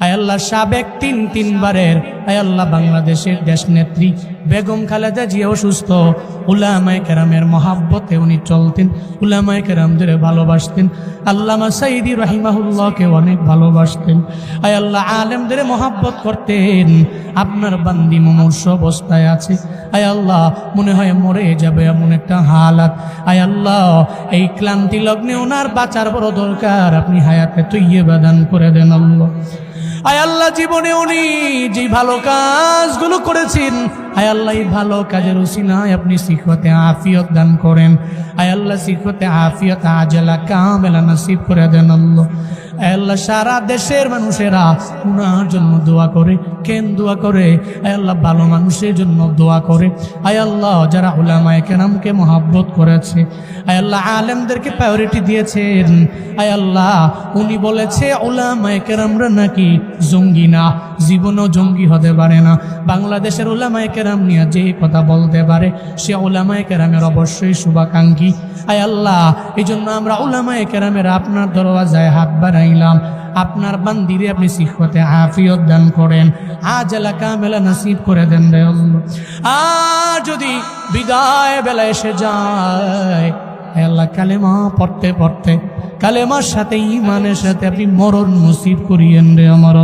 আয় আল্লাহ সাবেক তিন তিনবারের, আয় আল্লাহ বাংলাদেশের দেশ নেত্রী বেগম খালেদা জিয়া অসুস্থ উলামায় কেরামের মহাব্বতে উনি চলতেন, উলামায় কেরামদের ভালোবাসতেন। আল্লামা সাইদি রহিমাহুল্লাহকে অনেক ভালোবাসতেন। আয় আল্লাহ আলেমদের মহাব্বত করতেন। আপনার বান্দি মুমূর্ষ অবস্থায় আছে। আয় আল্লাহ মনে হয় মরে যাবে এমন একটা হালাত। আয় আল্লাহ এই ক্লান্তি লগ্নে ওনার বাঁচার বড় দরকার। আপনি হায়াতে তৈয়ে বাদান করে দেন আল্লাহ। আয় আল্লাহ জীবনে উনি যে ভালো কাজগুলো করেছেন আয় আল্লাহ ভালো কাজের উসিলায় আপনি শিখতে আফিয়ত দান করেন। আয় আল্লাহ শিখতে আফিয়ত আজলা কামেলা নসিব করে দেন আল্লাহ। আল্লাহ, সারা দেশের মানুষেরা উনার জন্য দোয়া করে, কেন দোয়া করে? আল্লাহ, ভালো মানুষের জন্য দোয়া করে। আল্লাহ, যারা উলামায় কেরামকে মহাব্বত করেছে। আয় আল্লাহ, আলেমদেরকে প্রায়োরিটি দিয়েছেন। আয় আল্লাহ, উনি বলেছে, উলামায় কেরামরা নাকি জঙ্গি না, জীবনও জঙ্গি হতে পারে না। বাংলাদেশের ওলামায় কেরাম নিয়ে যে কথা বলতে পারে, সে ওলামায় কেরামের অবশ্যই শুভাকাঙ্ক্ষী। আয় আল্লাহ এই জন্য আমরা ওলামায় কেরামের আপনার দরওয়াজায় হাত বাড়াইলাম। আপনার বান্দিরে আপনি শিখতে আফিয়ত দান করেন। আজ এলাকা মেলা নসিব করে দেন রে আর যদি বিদায় বেলা এসে যায় আল্লাহ, কালেমা পড়তে পড়তে, কালেমার সাথে ইমানের সাথে আপনি মরণ নসিব করিয়েন রে আমার